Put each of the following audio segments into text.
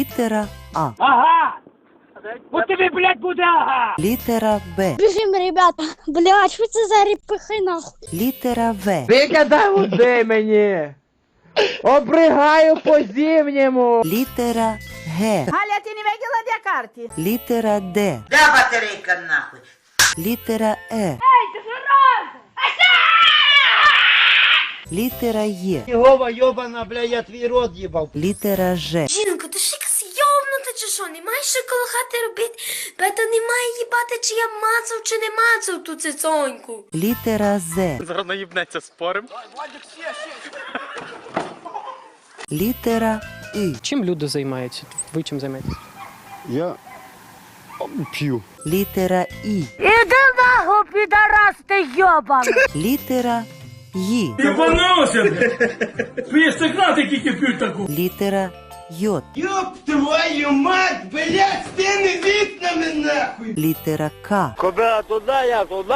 Літера А. Ага! От тобі, блядь, буде ага! Літера Б. Біжим, ребята. Блядь, що це за репихи нахуй? Літера В. Викидай води мені! Обригаю по зимньому! Літера Г. Галя, ты не видела, где карты? Літера Д. Да батарейка нахуй. Літера Е. Літера Є. Йова йобана, бля, я твій рот їбав. Літера Ж. Жінка, ти йовнута чи що? Немає що коло хати робити? Бето немає їбати, чи я мацав, чи не мацав ту цицоньку. Літера З. Зараз наїбнеться спорим. Літера І. Чим люди займаються? Ви чим займаєтесь? Я п'ю. Літера І. Иди нахуй, пидорас ты ёбаный! Літера Ї. Ебанувся, блядь! Ви стеклати тільки п'ють таку. Літера й. Ёб твою мать, блядь, тими вікнами нахуй! Літера К. Кобила туди, я туди.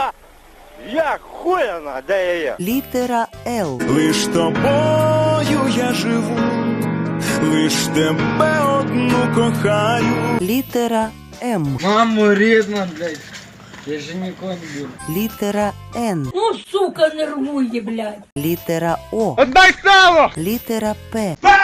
Як хуяна, де я є? Літера Л. Лиш тобою я живу, лиш тебе одну кохаю. Літера М. Маму рідна, блядь. Я же нікого не буду. Літера Н. Ну, сука, нервує, блядь. Літера О. Отдай сало! Літера П. Перну,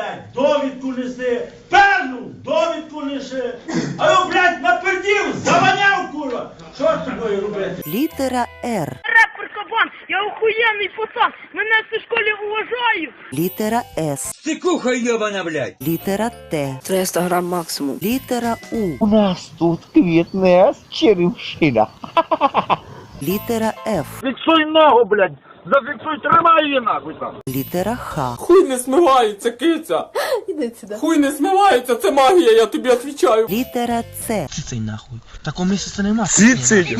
блядь, довідку неси! Перну, довідку неси! А ну, блядь, напердів, заваняв, курва! Що з тобою робити? Літера Р. Рапер кабан, я охуєнний пацан, мене в школі уважають. Літера С. Стикуха йобана, блядь! Літера Т. 300 грам максимум. Літера У. У нас тут квітне черемшина. Літера Ф. Фіксуй ногу, блядь! Зафіксуй, тримай її нахуй там! Літера Х. Хуй не смивається, киця. Іди сюди. Хуй не смивається, це магія, я тобі відповідаю. Літера С. Цицей нахуй. Такого місяця нема. Ціци.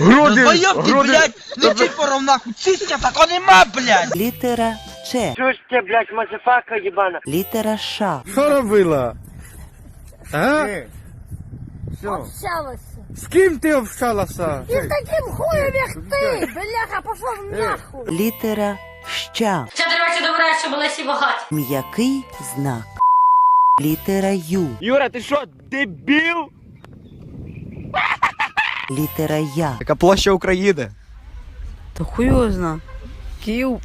Груди, груди. Не чіпором нахуй. Циця такого нема, блядь. Літера Ч. Чуєш ти, блядь, мазефака їбана? Літера Ш. Що робила? А? Общалася. З ким ти общалася? І з таким хуєм, як ти, бляха, пошов нахуй. Літера Щ. Це, до речі, добре, що були всі багаті. М'який знак. Літера Ю. Юра, ти що, дебіл? Літера Я. Яка площа України? Та хуй його зна. Київ,